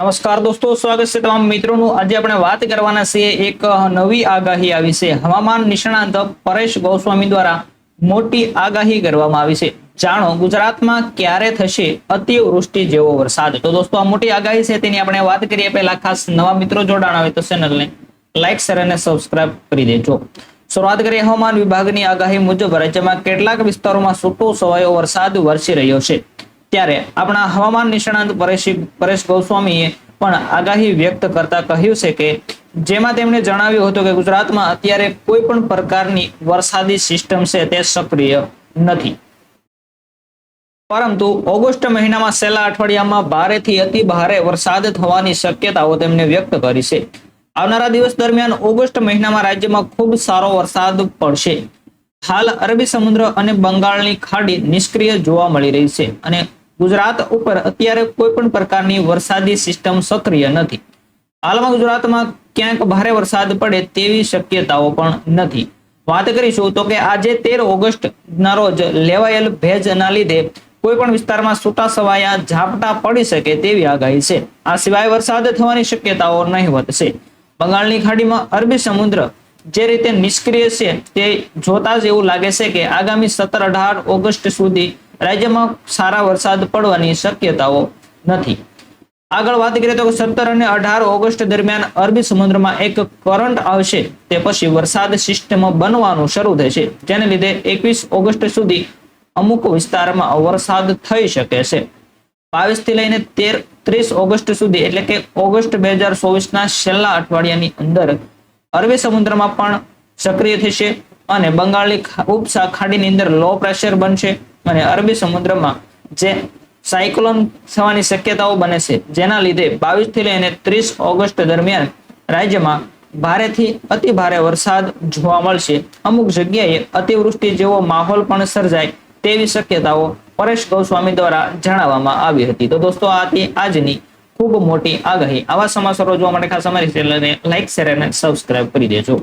નમસ્કાર દોસ્તો, સ્વાગત છે તમામ મિત્રોનું. આજે આપણે વાત કરવાના છીએ એક નવી આગાહી આવી છે. હવામાન નિષ્ણાંત પરેશ ગોસ્વામી દ્વારા મોટી આગાહી કરવામાં આવી છે. જાણો, ગુજરાતમાં ક્યારે થશે અતિવૃષ્ટિ જેવો વરસાદ? તો દોસ્તો, આ મોટી આગાહી છે, તેની આપણે વાત કરીએ પહેલા ખાસ નવા મિત્રો જોડાણ આવે તો ચેનલને લાઈક, શેર અને સબસ્ક્રાઇબ કરી દેજો. શરૂઆત કરીએ હવામાન વિભાગની આગાહી મુજબ. રાજ્યમાં કેટલાક વિસ્તારોમાં છૂટો સવાયો વરસાદ વરસી રહ્યો છે. ત્યારે આપણા હવામાન નિષ્ણાંત પરેશ પરેશ ગોસ્વામીએ પણ આગાહી વ્યક્ત કરતા કહ્યું છે કે જેમાં તેમણે જણાવ્યું હતું કે ગુજરાતમાં અત્યારે કોઈ પણ પ્રકારની વરસાદી સિસ્ટમ છે તે સક્રિય નથી. પરંતુ ઓગસ્ટ મહિનામાં છેલ્લા અઠવાડિયામાં ભારેથી અતિ ભારે વરસાદ થવાની શક્યતાઓ તેમણે વ્યક્ત કરી છે. આવનારા દિવસ દરમિયાન ઓગસ્ટ મહિનામાં રાજ્યમાં ખૂબ સારો વરસાદ પડશે. હાલ અરબી સમુદ્ર અને બંગાળની ખાડી નિષ્ક્રિય જોવા મળી રહી છે અને ગુજરાત ઉપર અત્યારે કોઈ પણ પ્રકારની વરસાદી સિસ્ટમ સક્રિય નથી. હાલમાં ગુજરાતમાં ક્યાંક ભારે વરસાદ પડે તેવી શક્યતાઓ પણ નથી. વાત કરીશું તો કે આજે તેર ઓગસ્ટ ના રોજ લેવાયેલ ભેજના લીધે કોઈ પણ વિસ્તારમાં છૂટા છવાયા ઝાપટા પડી શકે તેવી આગાહી છે. આ સિવાય વરસાદ થવાની શક્યતાઓ નહીવત છે બંગાળની ખાડીમાં અરબી સમુદ્ર જે રીતે નિષ્ક્રિય છે તે જોતા જ એવું લાગે છે કે આગામી સત્તર અઢાર ઓગસ્ટ સુધી રાજ્યમાં સારા વરસાદ પડવાની શક્યતાઓ નથી. આગળ વાત કરીએ તો સત્તર અને અઢાર ઓગસ્ટ દરમિયાન અરબી સમુદ્રમાં એક કરંટ આવશે, તે પછી વરસાદ સિસ્ટમ બનવાનું શરૂ થશે. જેને લીધે એકવીસ ઓગસ્ટ સુધી અમુક વિસ્તારમાં વરસાદ થઈ શકે છે. બાવીસથી લઈને તેર, ત્રીસ ઓગસ્ટ સુધી, એટલે કે ઓગસ્ટ બે હજાર ચોવીસના છેલ્લા અઠવાડિયાની અંદર અરબી સમુદ્રમાં પણ સક્રિય થશે અને બંગાળની ઉપસા ખાડીની અંદર લો પ્રેશર બનશે. અને અરબી સમુદ્રમાં જે સાયક્લોન થવાની શક્યતાઓ બને છે, જેના લીધે બાવીસથી લઈને ત્રીસ ઓગસ્ટ દરમિયાન રાજ્યમાં ભારેથી અતિ ભારે વરસાદ જોવા મળશે. અમુક જગ્યાએ અતિવૃષ્ટિ જેવો માહોલ પણ સર્જાય તેવી શક્યતાઓ પરેશ ગોસ્વામી દ્વારા જણાવવામાં આવી હતી. તો દોસ્તો, આ હતી આજની ખૂબ મોટી આગાહી. આવા સમાચારો જોવા માટે ખાસ અમારી ચેનલને લાઈક, શેર અને સબસ્ક્રાઇબ કરી દેજો.